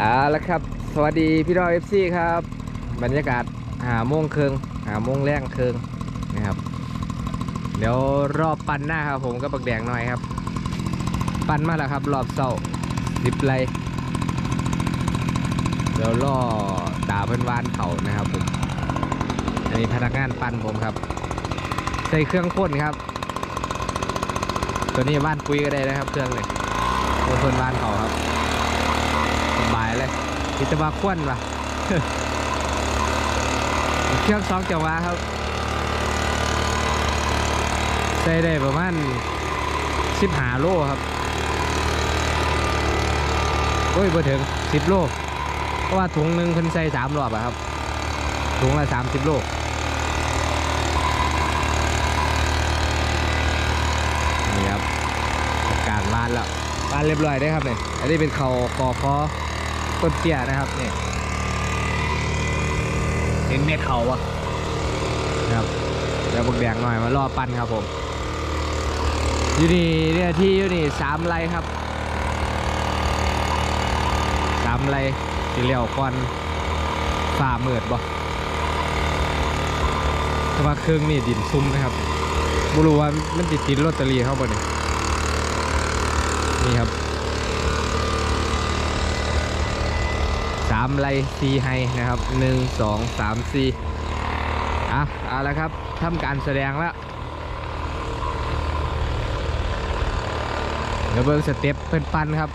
เอาละครับ สวัสดีพี่น้องเอฟซีครับ บรรยากาศหาโมงเคืองหาโมงแรงเคืองนะครับ เดี๋ยวรอบปั่นหน้าครับ ผมก็บักแดงหน่อยครับ ปั่นมาแล้วครับ รอบเศร้าดิบไลเดี๋ยวล่อตาเพื่อนวานเขานะครับผมอันนี้พนักงานปั้นผมครับ ใส่เครื่องพ่นครับ ตัวนี้บ้านปุ้ยก็ได้นะครับ เครื่องเลยตัวเพื่อนวานเขาครับ บายเลยกิจวัตรควนปะเครื่องสองจังหวะครับใส่ได้ประมาณสิบหาโลครับ โอ้ยบ่ถึงสิบโลเพราะว่าถุงหนึ่งเพิ่นใส่สามรอบอะครับ ถุงละสามสิบโลนี่ครับการวานแล้ววานเรียบร้อยได้ครับเนี่ยอันนี้เป็นเขากอคอ ต้นเตี้ยนะครับเนี่ยเห็นเม็ดเขาอะนะครับเดี๋ยวบกแดงหน่อยมารอปั้นครับผมอยู่นี่เนี่ยที่อยู่นี่สามไรครับสามไร่ที่เลี้ยวก่อนฝ่ามืดบ่แต่ว่าเครื่องนี่ดินซุ่มนะครับไม่รู้ว่ามันติดติดลอตเตอรี่เข้าบ่เนี่ยนี่ครับามไร่สี่ไฮนะครับหนึ่งสองสามสี่อะเอาละครับทำการแสดงแล้วเดี๋ยวเบิ่งสเต็ปเป็นปันครับ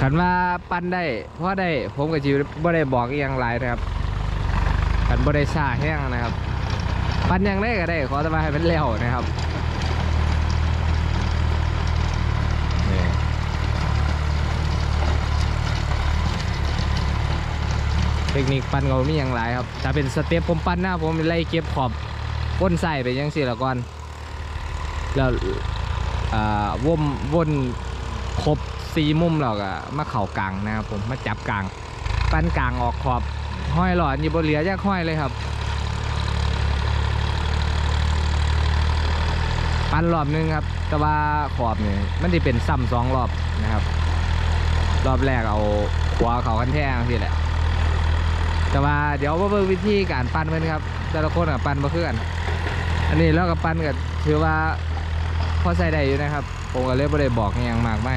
ขันว่าปันได้เพราะได้ผมกับจิวบ่ได้บอกอย่างไรนะครับขันบ่ได้ซาแห้งนะครับ ปันยังได้ก็ได้ขอแต่ว่าให้เป็นเร็วนะครับ เทคนิคปันก็มีอย่างไรครับ ถ้าเป็นสเต็ปผมปันหน้าผมไล่เก็บขอบก้นใส่ไปยังสี่ละก่อน แล้วอ่าวนวนครบสีมุมแล้วก็มาเข่ากลางนะครับผมมาจับกลาง ปั้นกลางออกขอบห้อยหลอดอยู่บนเหลือแยกห้อยเลยครับปั้นรอบนึงครับ แต่ว่าขอบเนี่ยมันจะเป็นซ้ำสองรอบนะครับ รอบแรกเอาหัวเขาคันแท่งที่แหละ แต่ว่าเดี๋ยวมาเบิ่งวิธีการปั้นเพื่อนครับ แต่ละคนกับปั้นมาคือกัน อันนี้แล้วกับปั้นกับถือว่าพอใส่ได้อยู่นะครับ ผมก็เลยไม่ได้บอกอหยังมากไม่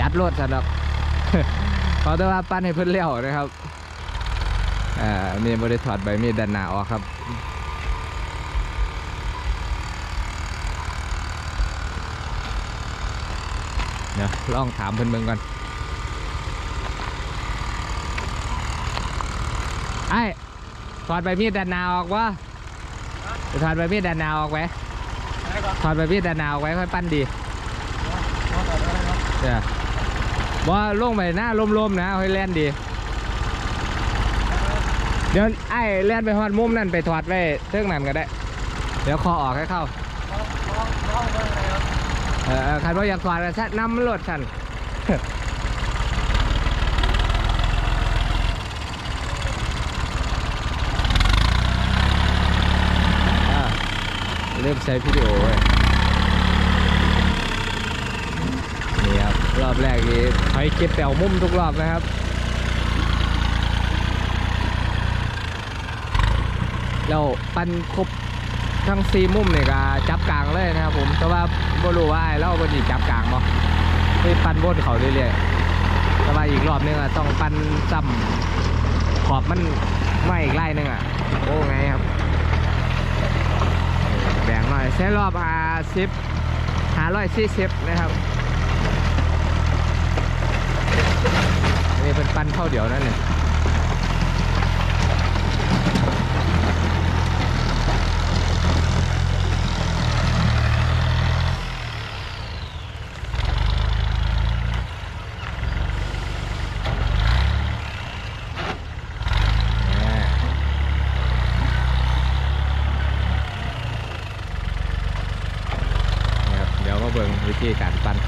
จัดรถสำหรับเขอแต่ว่าปั้นให้เพื่อนเลี้ยวนะครับอ่าอันนี่บริถอดใบมีดด้านหน้าออกครับเดี๋ยวลองถามเพื่อนเบิ่งก่อน ไอ้ถอดใบมีดด้านหน้าออกวะถอดใบมีดด้านหน้าออกไว้ถอดไปพี่ดานาวไว้ค่อยปั้นดีเดี๋ยวบ่ลงไปหน้าลมๆนะค่อยแล่นดี เดี๋ยวไอ้แล่นไปฮอดมุมนั่นไปถอดไว้เทิงนั่นก็ได้ เดี๋ยวคอออกให้เข้าเออเออใครบ่อยากถอดก็ชัดนำรถฉัน เริ่มใช้วิดีโอไว้นี่ครับ รอบแรกนี้ถอยเก็บแปวมุมทุกรอบนะครับแล้วปันครบทั้งซีมุมเนี่ยก็จับกลางเลยนะครับผมแต่ว่าบ่รู้ว่าไอ้เราบ่ดีจับกลางบ่ไปปันบนเขาเรื่อยๆแต่ว่าอีกรอบนึงอะต้องปันซ้ำขอบมันไม่อีกไล่นึงอะโอ้ไงครับ น่อยใช้รอบหาสิบหาร้อยสี่สิบนะครับนี่เป็นปั้นเข่าเดียวนั่นเนี่ยแหม่นี่ครับเดี๋ยวมาเบิ่งวิธีการปั้น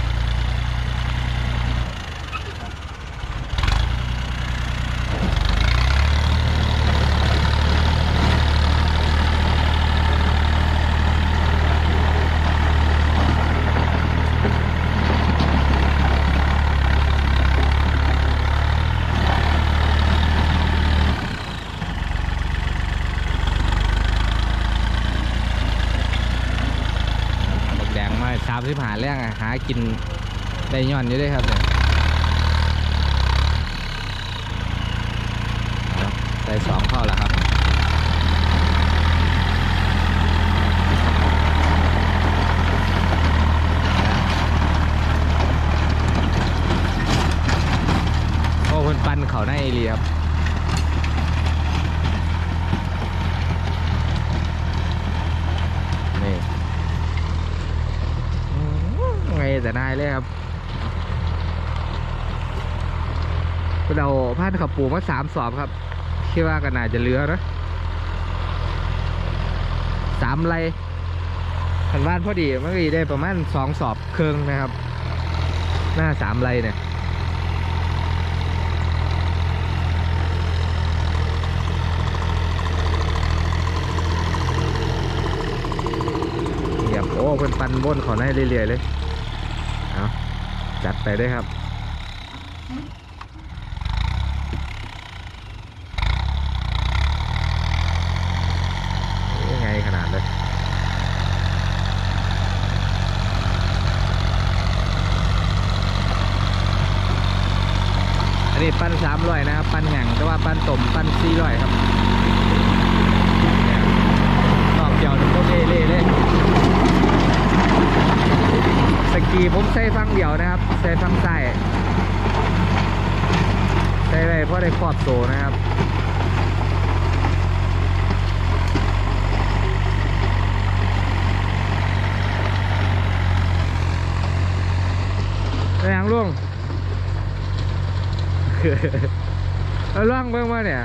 สามสิบหาแรงอะหา กินได้ย่อนอยู่ด้วยครับเนี่ยเอาใส่สองเข้าแล้วครับ โอ้คนปั้นเขาในเอเรียครับ นี่อืมไง แต่นายเลยครับเราพันขับปูมาสามสอบครับคิดว่าก็น่าจะเลือนะสามไรขันบ้านพอดีมันก็ได้ประมาณสองสอบเครื่องนะครับ หน้าสามไรเนี่ยเหยียบโอ้เพิ่นปันบนเขอให้เรื่อยๆเลย เอาจัดไปได้ครับ ยังไงขนาดเลยอันนี้ปั้นสามร้อยนะครับ ปั้นแห่งแต่ว่าปั้นตมปั้นสี่ร้อยครับเนี่อบเดียวนี่ก็เล่เลย สกีผมใส่ฟังเดียวนะครับ ใส่ฟังซ้ายใส่ไปเพราะได้ครอบโซนะครับไปยังลุงเอาล่องเบิ่งมาเนี่ย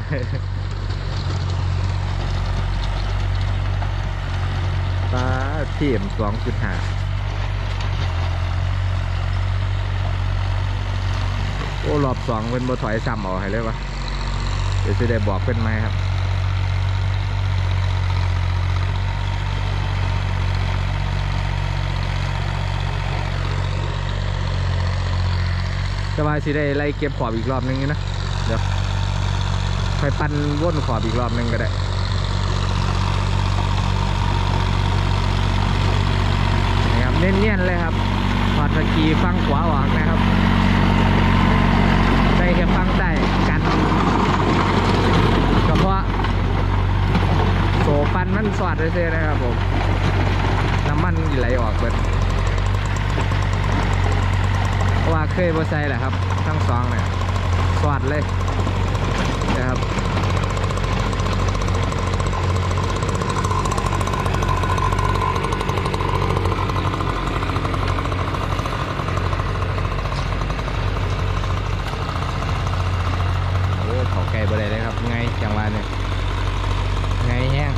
ปลาทีมสองจุดห้า อ้รอบสองเป็นบถอยซ้ำเอาให้เลยวะเดี๋ยวจะได้บอกเป็นไหมครับจะว่าสิได้ไล่เก็บขอบอีกรอบนึงนะเดี๋ยวไปปั่นว่นขอบอีกรอบนึงก็ได้นะครับเนียนๆเลยครับถอดสกีฟังขวาออกนะครับ แค่ฟังใต้กันก็เพราะโสปันมันสอดเลยๆนะครับผมน้ำมันไหลออกเบิดเพราะว่าเคยบ่ใส่แหละครับ ทั้งสองเนี่ยสอดเลยนะครับ โอ้เขาไก่บ่ได้เลยครับ ไงจังหวะเนี่ยไงแห้ง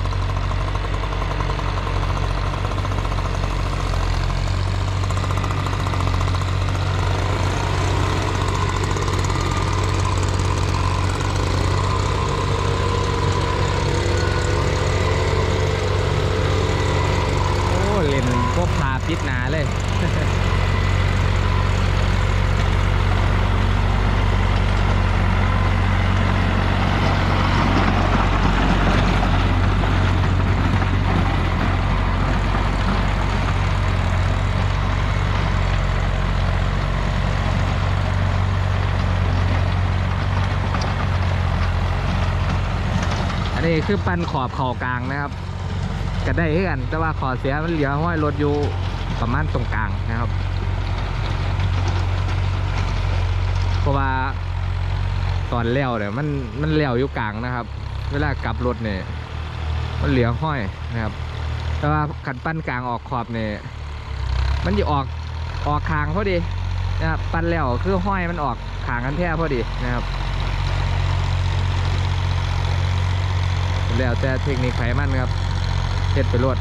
โอ้เล่นพวกพา ปิดหนาเลยอันนี้คือปันขอบเข่ากลางนะครับก็ได้คือกันแต่ว่าขอเสียมันเหลือห้อยรถอยู่ ประมาณตรงกลางนะครับ เพราะว่าตอนเลี้ยวเนี่ยมันมันเลี้ยวอยู่กลางนะครับ เวลากลับรถเนี่ยมันเหลือห้อยนะครับ แต่ว่าขันปั้นกลางออกขอบเนี่ยมันจะออกออกคางพอดีนะครับปั้นแล้วคือห้อยมันออกขางกันแท้พอดีนะครับแล้วแต่เทคนิคไขมันครับเฮ็ดไปรวด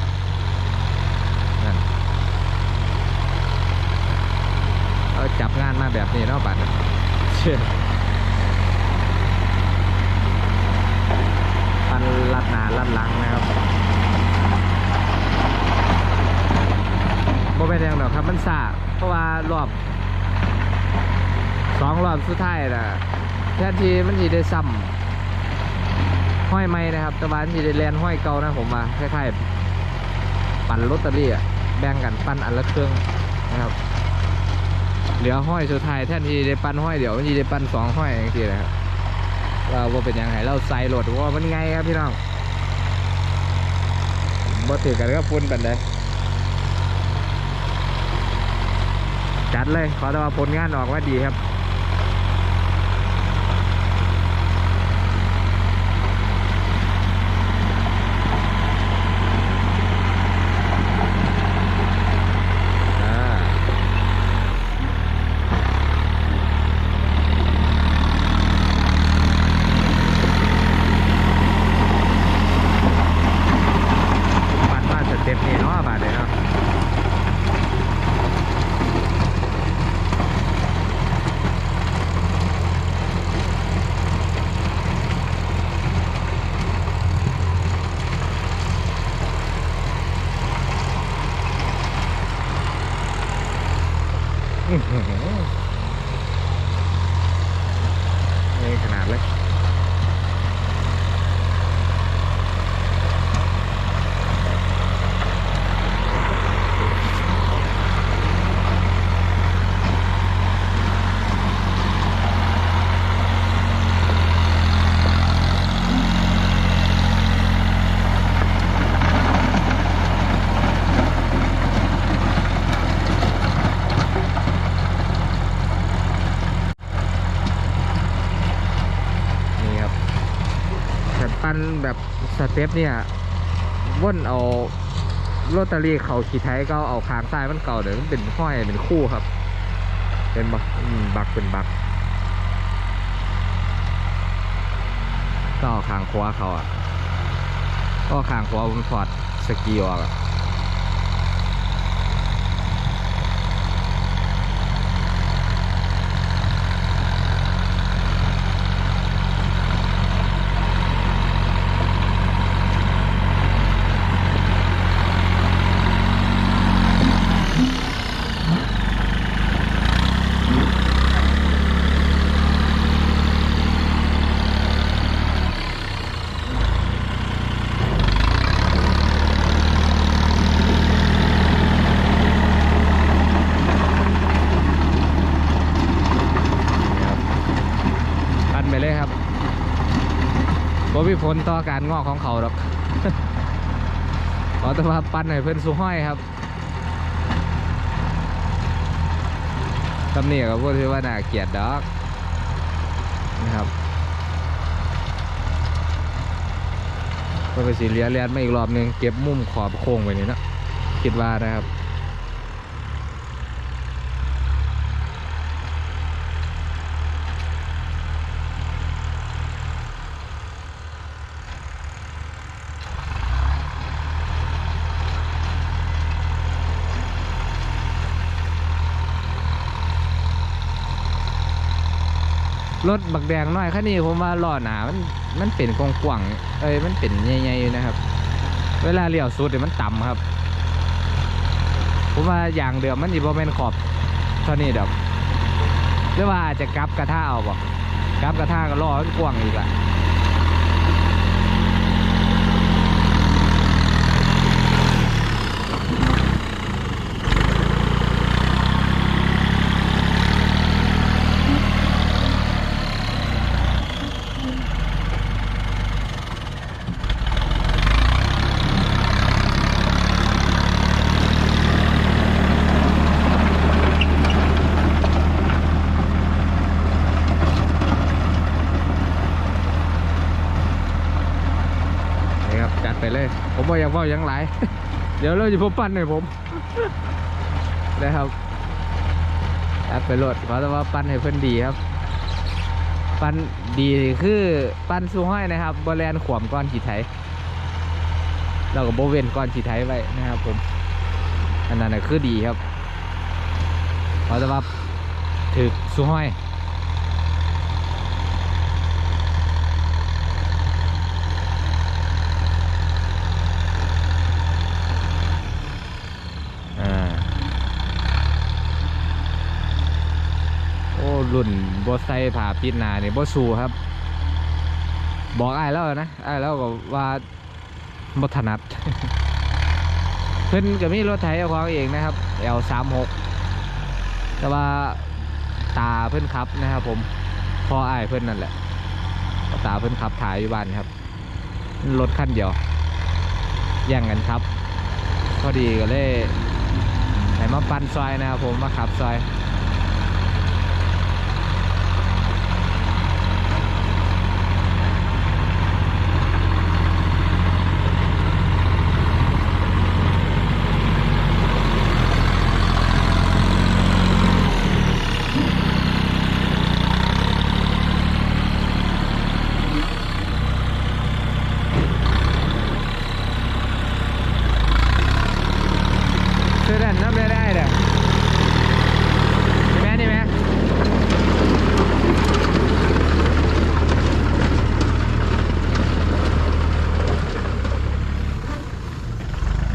นั่นเอา จับงานมาแบบนี้เนาะบัดน่ะเชื่อปันลัดหนาลัดหลังนะครับโมเป็นอย่างดอกครับมันซาเพราะว่ารอบสองรอบสุดท้ายน่ะแทนที่มันจะได้ซ้ำห้อยไม้นะครับต่ว่าที่ได้แลนห้อยเก่านะผมมาคล้ายๆปั่นลอตเตอรี่อะแบ่งกันปั้นอันละเครื่องนะครับ เหลือห้อยสุดท้ายแทนที่ได้ปั้นห้อยเดี๋ยวมันจะได้ปั้นสองห้อยอย่างที่นะครับว่าว่าเป็นยังไงเราใส่โหลดว่ามันไงครับพี่น้องบ่ถือกันก็ฟุ้นกันเลยจัดเลยขอแต่ว่าผลงานออกว่าดีครับ อ่า ปัดมาสเต็ปนี่เนาะบาดเลยเนาะอื้อหือ นี่ขนาดเลย ปั้นแบบสเต็ปเนี่ยว่นเอาโรตารี่เขาขีไทยก็เอาคางใต้มันเก่าเดี๋ยวมันเป็นห้อยเป็นคู่ครับ เป็นบักบักเป็นบักก็เอาคางขวาเขาอะก็คางขวาผมถอดสกีออกอะ นี่ครับปั้นไปเลยครับบ่มี ผลต่อการงอกของเขาหรอกขอแต่ว่าปั้นให้เพื่อนสูห้อยครับตำหนิกับพวกที่ว่าน่าเกลียดดอกนะครับก็ไปสีเลียเลียนมาอีกรอบนึงเก็บมุมขอบโค้งไว้นี่นะคิดว่านะครับ รถบักแดงน้อยคันนี้ผมว่าล้อหนามันมันเป็นกงกว่างเอ้ยมันเป็นใหญ่ๆอยู่นะครับ เวลาเลี้ยวสุดเนี่ยมันต่ำครับ ผมว่าอย่างเดิมมันอีโบเป็นขอบเท่านี้ดอกหรือว่าจะกลับกระท่าเอาบ่กลับกระท่าก็ล้อมันกว่างอีกละนี่ครับจัดไปเลย ผมว่าอยากเว่ายังหลาย เดี๋ยวเราจะพบปั้นให้ผมนะครับจัดไปโหลดเพราะว่าปั้นให้เพื่อนดีครับ ปั้นดีคือปั้นสู้ห้อยนะครับบอแลนขวมก้อนขีไทยเราก็โบเวนก้อนขีไทยไว้นะครับ ผม อันนั้นคือดีครับเพราะว่าถือสู้ห้อย รุ่นบอไซผ่าปิดนาเนี่ยบอสูครับ บอกไอ้แล้วนะไอ้แล้วก็ว่าบถนัดพิ่นก็มีรถไถเอาของเองนะครับ L36 แต่ว่าตาเพิ่นขับนะครับผมพ่ออ้เพิ่นนั่นแหละตาเพิ่นขับถ่ายอยู่บ้านครับรถคันเดียวแย่งกันครับ พอดีก็เลยให้มาปันซอยนะครับผมมาขับซอย ซื้อนั่นน้ำได้ได้เด้อนี่แม่นี่แม่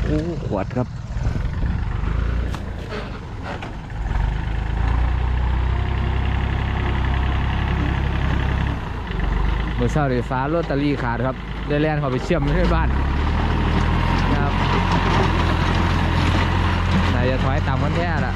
โอ้ขวดครับเมื่อเช้าไฟฟ้าโรตารี่ขาดครับได้แล่นเขาไปเชื่อมในบ้านนะครับนายจะถอยตามกันแท้ละ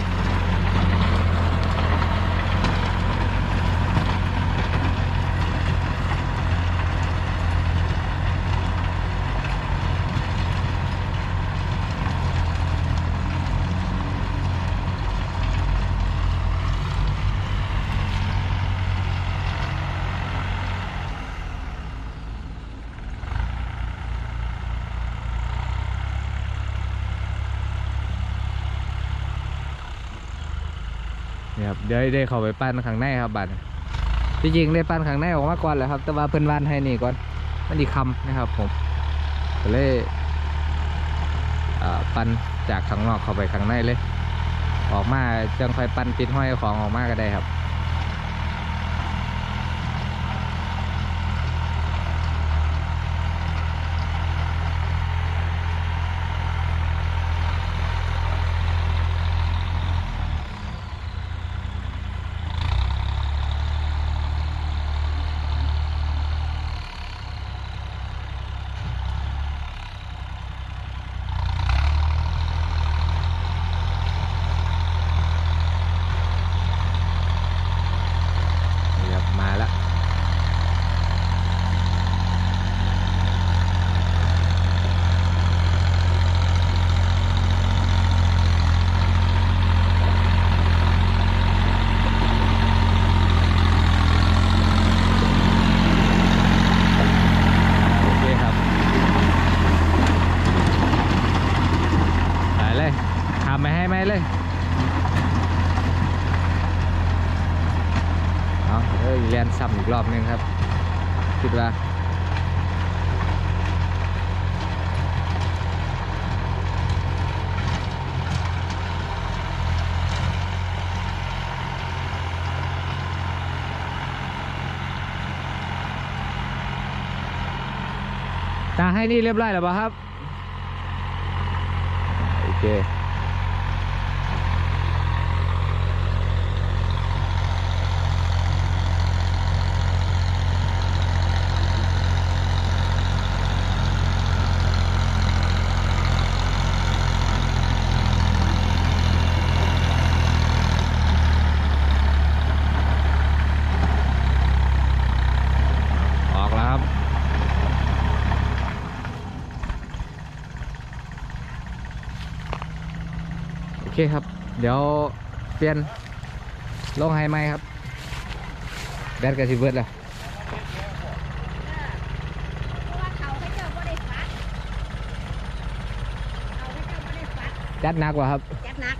ครับเดี๋ยวได้เข้าไปปั้นข้างในครับบัดที่จริงได้ปั้นข้างในออกมาก่อนแหละครับ แต่ว่าเพิ่นวานให้นี่ก่อนมันดีคำนะครับ ผมก็เลยปั้นจากข้างนอกเข้าไปข้างในเลย ออกมาจังค่อยปั้นปิดห้อยของออกมาก็ได้ครับ นี่ครับมาแล้ว โอเคครับไปเลยทำไม่ให้ไหมเลย เอาเอ้ยเรียนซ้ำ อีกรอบนึงครับ คิดว่าตาให้นี่เรียบร้อยแล้วป่ะครับ โอเค ออกแล้วครับ โอเคครับ เดี๋ยวเปลี่ยนลงไฮไหมครับแบตกับสิเบิร์ดแล้วเพราะว่าเขาให้เจ้าบ่ได้ฟัดเขาให้เจ้าบ่ได้ฟัดจัดหนักกว่าครับ จัดหนัก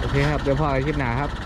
โอเคครับ เดี๋ยวพอกันคลิปหน้าครับ